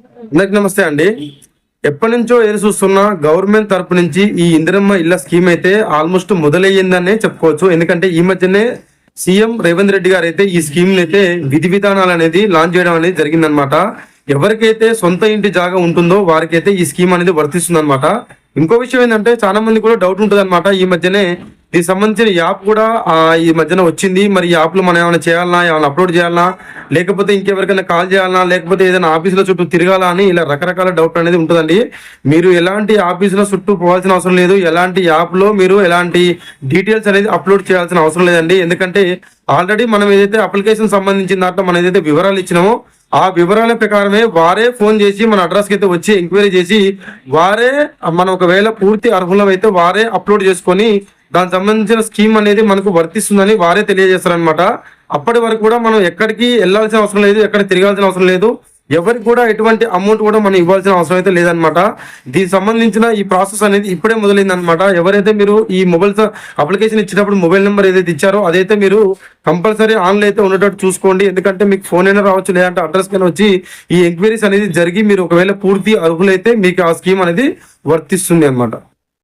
అందరికి నమస్తే అండి. ఎప్పటి నుంచో ఎదురు చూస్తున్న గవర్నమెంట్ తరపు నుంచి ఈ ఇందిరమ్మ ఇళ్ళ స్కీమ్ అయితే ఆల్మోస్ట్ మొదలయ్యిందనే చెప్పుకోవచ్చు. ఎందుకంటే ఈ మధ్యనే సీఎం రేవంత్ రెడ్డి గారు అయితే ఈ స్కీమ్ అయితే విధి విధానాలు అనేది లాంచ్ చేయడం అనేది జరిగిందనమాట ఎవరికైతే సొంత ఇంటి జాగా ఉంటుందో వారికైతే ఈ స్కీమ్ అనేది వర్తిస్తుంది ఇంకో విషయం ఏంటంటే చాలా మంది కూడా డౌట్ ఉంటుంది ఈ మధ్యనే దీనికి సంబంధించిన యాప్ కూడా ఈ మధ్యన వచ్చింది. మరి యాప్లో యాప్లో మనం ఏమైనా చేయాలన్నా ఏమైనా అప్లోడ్ చేయాలన్నా లేకపోతే ఇంకెవరికైనా కాల్ చేయాలన్నా లేకపోతే ఏదైనా ఆఫీసులో చుట్టూ తిరగాలా అని ఇలా రకరకాల డౌట్ అనేది ఉంటుందండి. మీరు ఎలాంటి ఆఫీసులో చుట్టూ పోవాల్సిన అవసరం లేదు. ఎలాంటి యాప్లో మీరు ఎలాంటి డీటెయిల్స్ అనేది అప్లోడ్ చేయాల్సిన అవసరం లేదండి. ఎందుకంటే ఆల్రెడీ మనం ఏదైతే అప్లికేషన్ సంబంధించిన దాంట్లో మనం ఏదైతే వివరాలు ఇచ్చినామో ఆ వివరాల ప్రకారమే వారే ఫోన్ చేసి మన అడ్రస్కి అయితే వచ్చి ఎంక్వైరీ చేసి వారే మనం ఒకవేళ పూర్తి అర్హులమైతే వారే అప్లోడ్ చేసుకొని దానికి సంబంధించిన స్కీమ్ అనేది మనకు వర్తిస్తుందని వారే తెలియజేస్తారనమాట అప్పటి వరకు కూడా మనం ఎక్కడికి వెళ్ళాల్సిన అవసరం లేదు ఎక్కడ తిరగాల్సిన అవసరం లేదు. ఎవరికి కూడా ఎటువంటి అమౌంట్ కూడా మనం ఇవ్వాల్సిన అవసరం అయితే లేదనమాట దీనికి సంబంధించిన ఈ ప్రాసెస్ అనేది ఇప్పుడే మొదలైంది అనమాట ఎవరైతే మీరు ఈ మొబైల్ అప్లికేషన్ ఇచ్చినప్పుడు మొబైల్ నెంబర్ ఏదైతే ఇచ్చారో అదైతే మీరు కంపల్సరీ ఆన్లైన్ అయితే ఉండేటట్టు చూసుకోండి. ఎందుకంటే మీకు ఫోన్ అయినా రావచ్చు లేదంటే అడ్రస్ పైన వచ్చి ఈ ఎంక్వైరీస్ అనేది జరిగి మీరు ఒకవేళ పూర్తి అర్హులైతే మీకు ఆ స్కీమ్ అనేది వర్తిస్తుంది అనమాట